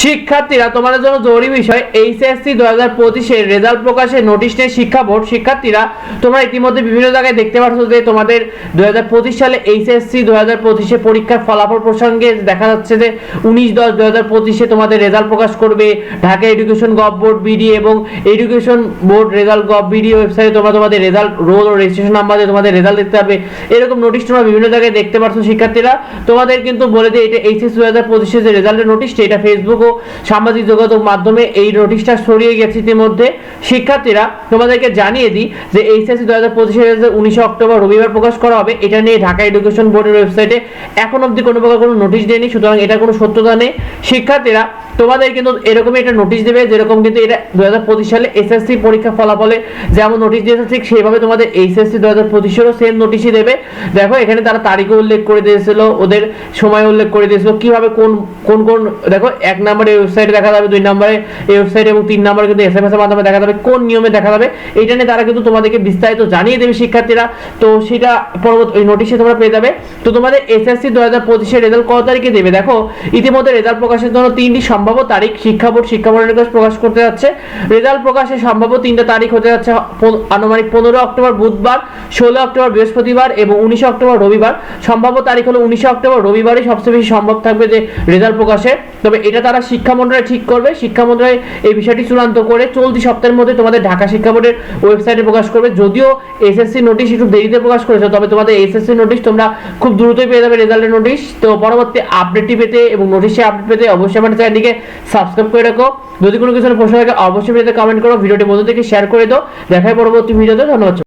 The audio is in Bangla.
শিক্ষার্থীরা, তোমাদের জন্য জরুরি বিষয়, এইচএসসি দু হাজার পঁচিশের রেজাল্ট প্রকাশের নোটিশ নিয়ে শিক্ষা বোর্ড, শিক্ষার্থীরা, তোমরা ইতিমধ্যে বিভিন্ন জায়গায় দেখতে পাচ্ছ যে তোমাদের দু হাজার পঁচিশ সালে এইচএসসি দু হাজার পঁচিশে পরীক্ষার ফলাফল প্রসঙ্গে দেখা যাচ্ছে যে উনিশ দশ দু হাজার পঁচিশে তোমাদের রেজাল্ট প্রকাশ করবে Dhaka education gov board BD এবং education board result gov BD ওয়েবসাইটে তোমরা তোমাদের রেজাল্ট রোল ও রেজিস্ট্রেশন নাম্বার দিয়ে তোমাদের রেজাল্ট দেখতে পাবে এরকম নোটিশ তোমরা বিভিন্ন জায়গায় দেখতে পাচ্ছ শিক্ষার্থীরা। তোমাদের কিন্তু বলে দিই এটা এইচএস দু হাজার পঁচিশে যে রেজাল্টের নোটিশটা এটা ফেসবুক সামাজিক যোগাযোগ মাধ্যমে এই নোটিশটা ছড়িয়ে গেছে ইতিমধ্যে। শিক্ষার্থীরা, তোমাদেরকে জানিয়ে দিই যে এইচএসসি দু হাজার পঁচিশে উনিশে অক্টোবর রবিবার প্রকাশ করা হবে, এটা নিয়ে ঢাকা এডুকেশন বোর্ডের ওয়েবসাইটে এখন অব্দি কোনো প্রকার কোনো নোটিশ দেয়নি, সুতরাং এটা কোনো সত্যতা নেই। শিক্ষার্থীরা তোমাদের কিন্তু এরকমই একটা নোটিশ দেবে, যেরকম কিন্তু এটা দু হাজার পঁচিশ সালে এসএসসি পরীক্ষা ফলাফলে যেমন নোটিশ দিয়েছে, ঠিক সেইভাবে তোমাদের এইচএসসি দু হাজার পঁচিশেরও সেম নোটিশই দেবে। দেখো, এখানে তারা তারিখও উল্লেখ করে দিয়েছিল, ওদের সময় উল্লেখ করে দিয়েছিল, কীভাবে কোন কোন কোন, দেখো, এক নম্বরে ওয়েবসাইটে দেখা যাবে, দুই নম্বরে এই ওয়েবসাইট এবং তিন নম্বরে কিন্তু এস এম এস এর মাধ্যমে দেখা যাবে, কোন নিয়মে দেখা যাবে এইটা নিয়ে তারা কিন্তু তোমাদেরকে বিস্তারিত জানিয়ে দেবে শিক্ষার্থীরা। তো সেটা পরবর্তী, ওই নোটিশে তোমরা পেয়ে যাবে। তো তোমাদের এসএসসি দু হাজার পঁচিশের রেজাল্ট কত তারিখে দেবে? দেখো, ইতিমধ্যে রেজাল্ট প্রকাশের জন্য তিনটি সম্ভাব্য তারিখ শিক্ষা বোর্ড, শিক্ষা বোর্ডের কাছে প্রকাশ করতে যাচ্ছে। রেজাল্ট প্রকাশের সম্ভাব্য তিনটা তারিখ হতে যাচ্ছে আনুমানিক পনেরো অক্টোবর বুধবার, ষোলো অক্টোবর বৃহস্পতিবার এবং উনিশে অক্টোবর রবিবার। সম্ভাব্য তারিখ হলো উনিশে অক্টোবর রবিবারই সবচেয়ে বেশি সম্ভব থাকবে যে রেজাল্ট প্রকাশে। তবে এটা তারা শিক্ষা মন্ত্রণালয় ঠিক করবে। শিক্ষা মন্ত্রণালয় এই বিষয়টি চূড়ান্ত করে চলতি সপ্তাহের মধ্যে তোমাদের ঢাকা শিক্ষা বোর্ডের ওয়েবসাইটে প্রকাশ করবে। যদিও এসএসসি নোটিশ একটু দেরিতে প্রকাশ করেছে, তবে তোমাদের এসএসসি নোটিশ তোমরা খুব দ্রুতই পেয়ে যাবে রেজাল্টের নোটিশ। তো পরবর্তী আপডেটটি পেতে এবং নোটিশে আপডেট পেতে অবশ্যই আমার চ্যানেলটিকে সাবস্ক্রাইব করে রাখো। যদি কোনো কিছু প্রশ্ন থাকে, অবশ্যই ভিডিওতে কমেন্ট করো, ভিডিওটি বন্ধু থেকে শেয়ার করে দাও। দেখায় পরবর্তী ভিডিওতে, ধন্যবাদ।